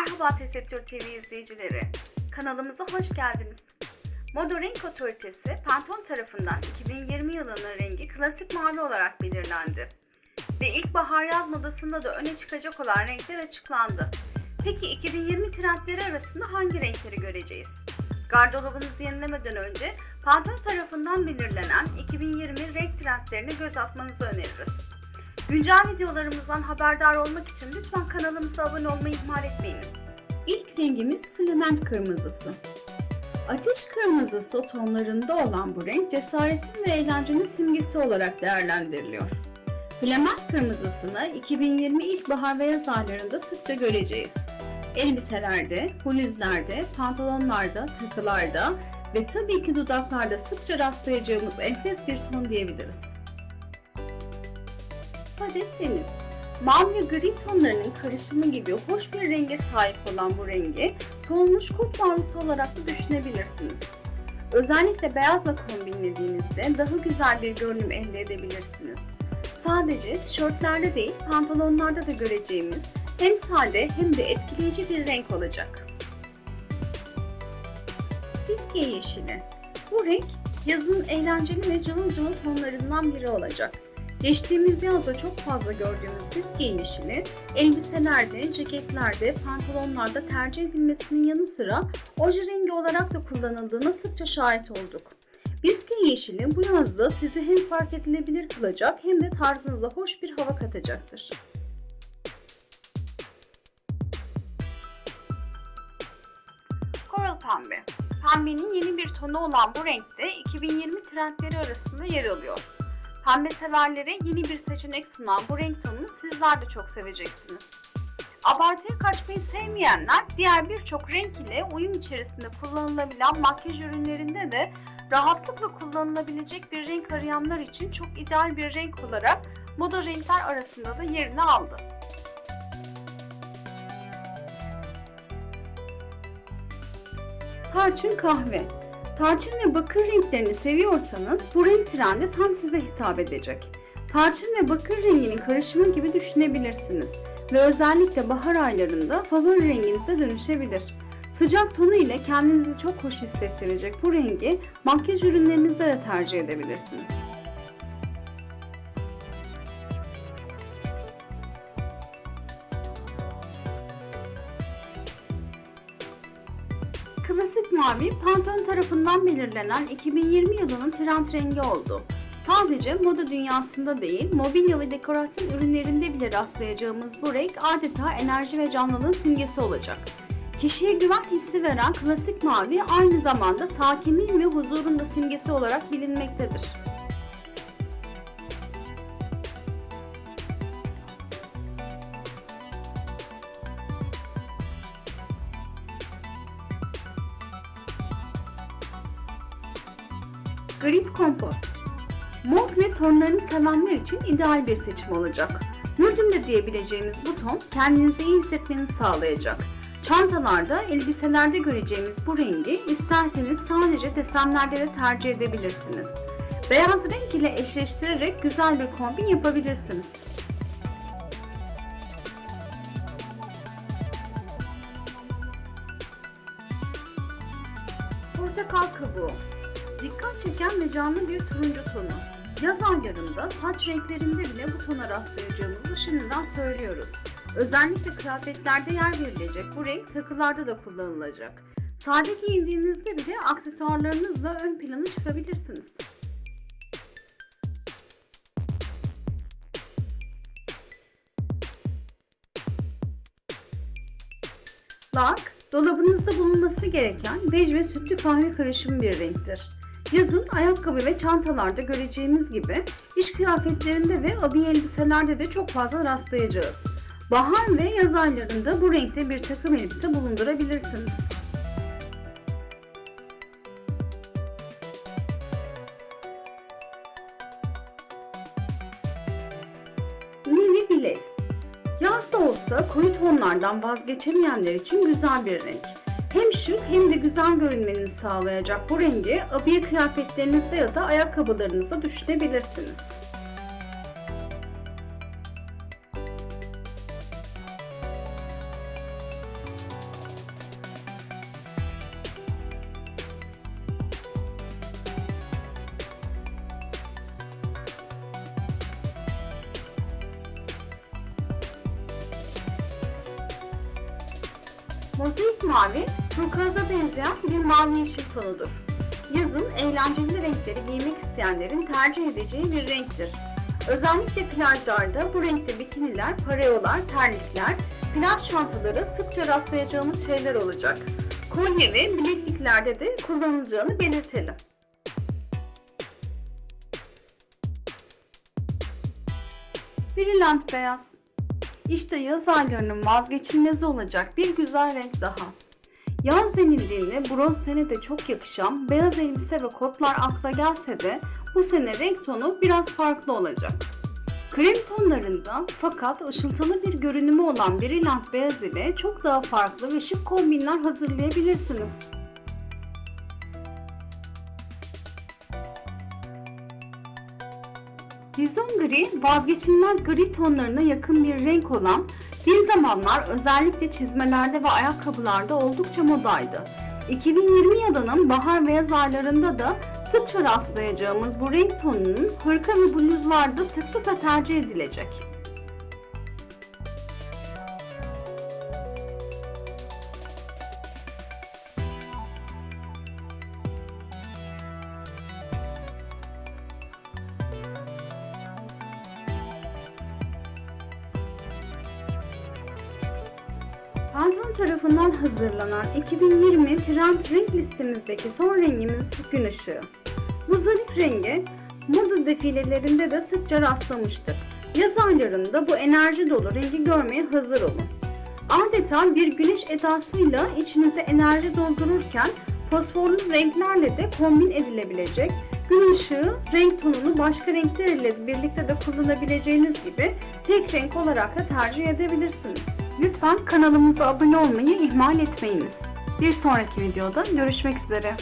Merhaba Tesettür TV izleyicileri. Kanalımıza hoş geldiniz. Moda Renk Otoritesi Pantone tarafından 2020 yılının rengi klasik mavi olarak belirlendi. Ve ilkbahar yaz modasında da öne çıkacak olan renkler açıklandı. Peki 2020 trendleri arasında hangi renkleri göreceğiz? Gardırobunuzı yenilemeden önce Pantone tarafından belirlenen 2020 renk trendlerine göz atmanızı öneririz. Güncel videolarımızdan haberdar olmak için lütfen kanalımıza abone olmayı ihmal etmeyiniz. İlk rengimiz filament kırmızısı. Ateş kırmızısı tonlarında olan bu renk cesaretin ve eğlencenin simgesi olarak değerlendiriliyor. Filament kırmızısını 2020 ilkbahar ve yaz aylarında sıkça göreceğiz. Elbiselerde, bluzlarda, pantolonlarda, takılarda ve tabii ki dudaklarda sıkça rastlayacağımız enfes bir ton diyebiliriz. Padet denir. Mavi ve gri tonlarının karışımı gibi hoş bir renge sahip olan bu rengi solmuş kurt mavisi olarak da düşünebilirsiniz. Özellikle beyazla kombinlediğinizde daha güzel bir görünüm elde edebilirsiniz. Sadece tişörtlerde değil pantolonlarda da göreceğimiz hem sade hem de etkileyici bir renk olacak. Fiske yeşili. Bu renk yazın eğlenceli ve cıvıl cıvıl tonlarından biri olacak. Geçtiğimiz yazda çok fazla gördüğümüz fiske yeşili elbiselerde, ceketlerde, pantolonlarda tercih edilmesinin yanı sıra oje rengi olarak da kullanıldığına sıkça şahit olduk. Biske yeşili bu yazda sizi hem fark edilebilir kılacak hem de tarzınıza hoş bir hava katacaktır. Coral pembe. Pembenin yeni bir tonu olan bu renkte 2020 trendleri arasında yer alıyor. Pembe severlere yeni bir seçenek sunan bu renk tonunu sizler de çok seveceksiniz. Abartıya kaçmayı sevmeyenler diğer birçok renk ile uyum içerisinde kullanılabilen makyaj ürünlerinde de rahatlıkla kullanılabilecek bir renk arayanlar için çok ideal bir renk olarak moda renkler arasında da yerini aldı. Tarçın kahve Tarçın ve bakır renklerini seviyorsanız bu renk trendi tam size hitap edecek. Tarçın ve bakır renginin karışımı gibi düşünebilirsiniz ve özellikle bahar aylarında favori renginize dönüşebilir. Sıcak tonu ile kendinizi çok hoş hissettirecek bu rengi makyaj ürünlerinizde de tercih edebilirsiniz. Klasik mavi Pantone tarafından belirlenen 2020 yılının trend rengi oldu. Sadece moda dünyasında değil, mobilya ve dekorasyon ürünlerinde bile rastlayacağımız bu renk adeta enerji ve canlılığın simgesi olacak. Kişiye güven hissi veren klasik mavi aynı zamanda sakinliğin ve huzurun da simgesi olarak bilinmektedir. Grip Komport Mor ve tonlarını sevenler için ideal bir seçim olacak. Mürdüm de diyebileceğimiz bu ton kendinizi iyi hissetmenizi sağlayacak. Çantalarda, elbiselerde göreceğimiz bu rengi isterseniz sadece desenlerde de tercih edebilirsiniz. Beyaz renk ile eşleştirerek güzel bir kombin yapabilirsiniz. Portakal kabuğu Dikkat çeken ve canlı bir turuncu tonu. Yaz aylarında saç renklerinde bile bu tona rastlayacağımızı şimdiden söylüyoruz. Özellikle kıyafetlerde yer verilecek bu renk takılarda da kullanılacak. Sade giyindiğinizde bile aksesuarlarınızla ön plana çıkabilirsiniz. Lark, dolabınızda bulunması gereken bej ve sütlü kahve karışımı bir renktir. Yazın ayakkabı ve çantalarda göreceğimiz gibi iş kıyafetlerinde ve abiye elbiselerde de çok fazla rastlayacağız. Bahar ve yaz aylarında bu renkte bir takım elbise bulundurabilirsiniz. Navy Blaze Yaz da olsa koyu tonlardan vazgeçemeyenler için güzel bir renk. Hem şık hem de güzel görünmenizi sağlayacak bu rengi abiye kıyafetlerinizde ya da ayakkabılarınızda düşünebilirsiniz. Mozaik mavi, turkuaza benzeyen bir mavi yeşil tonudur. Yazın eğlenceli renkleri giymek isteyenlerin tercih edeceği bir renktir. Özellikle plajlarda bu renkte bikiniler, pareolar, terlikler, plaj çantaları sıkça rastlayacağımız şeyler olacak. Kolye ve bilekliklerde de kullanılacağını belirtelim. Brilliant beyaz. İşte yaz aylarının vazgeçilmezi olacak bir güzel renk daha. Yaz denildiğinde bronz sene de çok yakışan beyaz elbise ve kotlar akla gelse de bu sene renk tonu biraz farklı olacak. Krem tonlarında fakat ışıltılı bir görünümü olan Brilliant beyaz ile çok daha farklı ve şık kombinler hazırlayabilirsiniz. Vizon gri vazgeçilmez gri tonlarına yakın bir renk olan bir zamanlar özellikle çizmelerde ve ayakkabılarda oldukça modaydı. 2020 yılının bahar ve yaz aylarında da sıkça rastlayacağımız bu renk tonunun hırka ve bluzlarda sıklıkla tercih edilecek. Pantone tarafından hazırlanan 2020 trend renk listemizdeki son rengimiz gün ışığı. Bu zarif renge moda defilelerinde de sıkça rastlamıştık. Yaz aylarında bu enerji dolu rengi görmeye hazır olun. Adeta bir güneş edasıyla içinize enerji doldururken fosforlu renklerle de kombin edilebilecek gün ışığı renk tonunu başka renkler ile birlikte de kullanabileceğiniz gibi tek renk olarak da tercih edebilirsiniz. Lütfen kanalımıza abone olmayı ihmal etmeyiniz. Bir sonraki videoda görüşmek üzere.